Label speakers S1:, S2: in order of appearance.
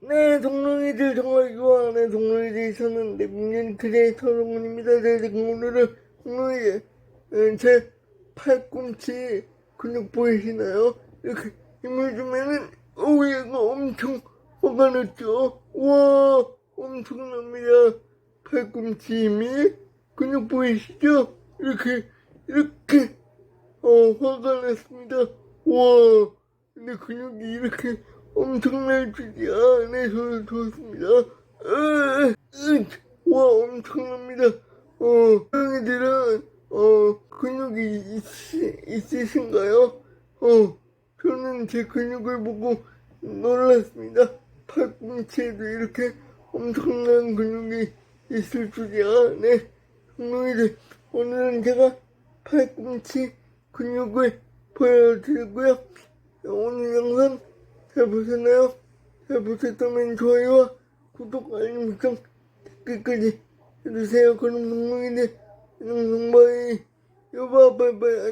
S1: 네, 동롱이들 정말 좋아하는 동롱이들이 있었는데, 민현 크리에이터 동문입니다. 네, 오늘은 동롱이, 어, 제 팔꿈치 근육 보이시나요? 이렇게 힘을 주면은, 어우, 얘가 엄청 화가 났죠? 와, 엄청납니다. 팔꿈치 힘이 근육 보이시죠? 이렇게, 이렇게, 어, 화가 났습니다. 와, 근데 근육이 이렇게 줄이야. 네, 저, 좋습니다. 으, 으, 와, 엄청납니다. 어, 형이들은, 어, 근육이 있, 있으신가요? 어, 저는 제 근육을 보고 놀랐습니다. 팔꿈치에도 이렇게 엄청난 근육이 있을 줄이야. 네, 형이들, 오늘은 제가 팔꿈치 근육을 보여드리고요. 오늘 영상 잘 보셨나요? 잘 보셨다면 좋아요와 구독, 알림 설정, 댓글까지 해주세요. 그럼 동물인데, 영상 바이, 여봐, 바이바이.